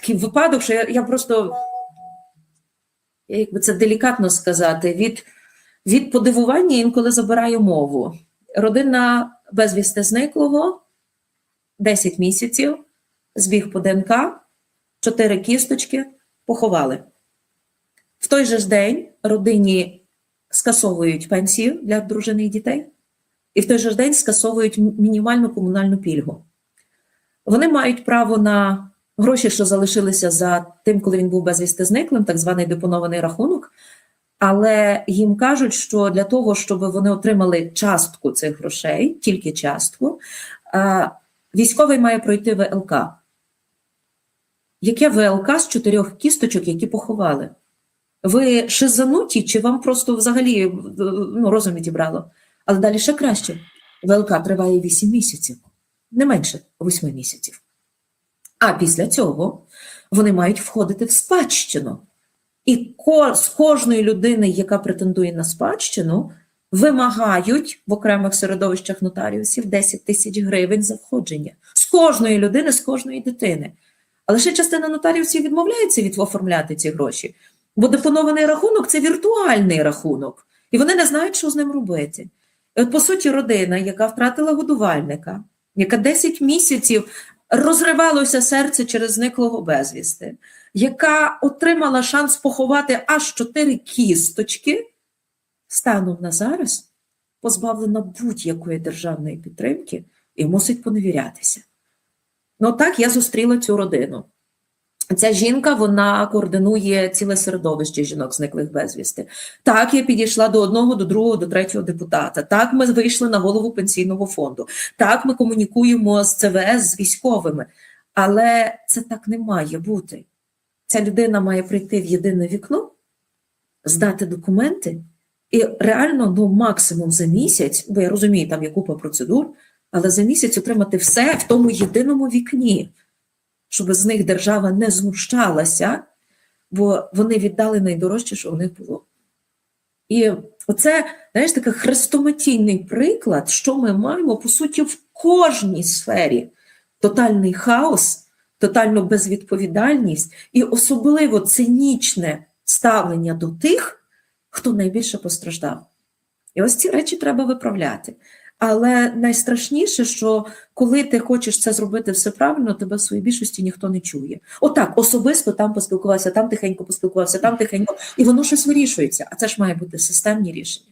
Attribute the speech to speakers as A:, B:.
A: такий випадок, що я, я просто, як би це делікатно сказати, від, від подивування інколи забираю мову. Родина безвісти зниклого 10 місяців, збіг по ДНК, 4 кісточки поховали. В той же ж день родині скасовують пенсію для дружини і дітей, і в той же ж день скасовують мінімальну комунальну пільгу. Вони мають право на гроші, що залишилися за тим, коли він був безвісти зниклим, так званий депонований рахунок. Але їм кажуть, що для того, щоб вони отримали частку цих грошей, тільки частку, військовий має пройти ВЛК. Яке ВЛК з чотирьох кісточок, які поховали? Ви шизануті, чи вам просто взагалі е, ну, розум відібрало? Але далі ще краще. ВЛК триває 8 місяців, не менше 8 місяців. А після цього вони мають входити в спадщину. І з кожної людини, яка претендує на спадщину, вимагають в окремих середовищах нотаріусів 10 тисяч гривень за входження. З кожної людини, з кожної дитини. Але ще частина нотаріусів відмовляється від оформляти ці гроші, бо депонований рахунок це віртуальний рахунок, і вони не знають, що з ним робити. І от, по суті, родина, яка втратила годувальника, яка 10 місяців розривалося серце через зниклого безвісти, яка отримала шанс поховати аж чотири кісточки, станом на зараз позбавлена будь-якої державної підтримки і мусить поневірятися. Ну так я зустріла цю родину. Ця жінка вона координує ціле середовище жінок, зниклих безвісти. Так, я підійшла до одного, до другого, до третього депутата. Так, ми вийшли на голову пенсійного фонду. Так, ми комунікуємо з ЦВС, з військовими. Але це так не має бути. Ця людина має прийти в єдине вікно, здати документи, і реально ну, максимум за місяць, бо я розумію, там є купа процедур, але за місяць отримати все в тому єдиному вікні, щоб з них держава не знущалася, бо вони віддали найдорожче, що в них було. І оце, знаєш, такий хрестоматійний приклад, що ми маємо, по суті, в кожній сфері тотальний хаос, тотальну безвідповідальність і особливо цинічне ставлення до тих, хто найбільше постраждав. І ось ці речі треба виправляти. Але найстрашніше, що коли ти хочеш це зробити все правильно, тебе в своїй більшості ніхто не чує. Отак, особисто там поспілкувався, там тихенько поспілкувався, там тихенько, і воно щось вирішується. А це ж має бути системні рішення.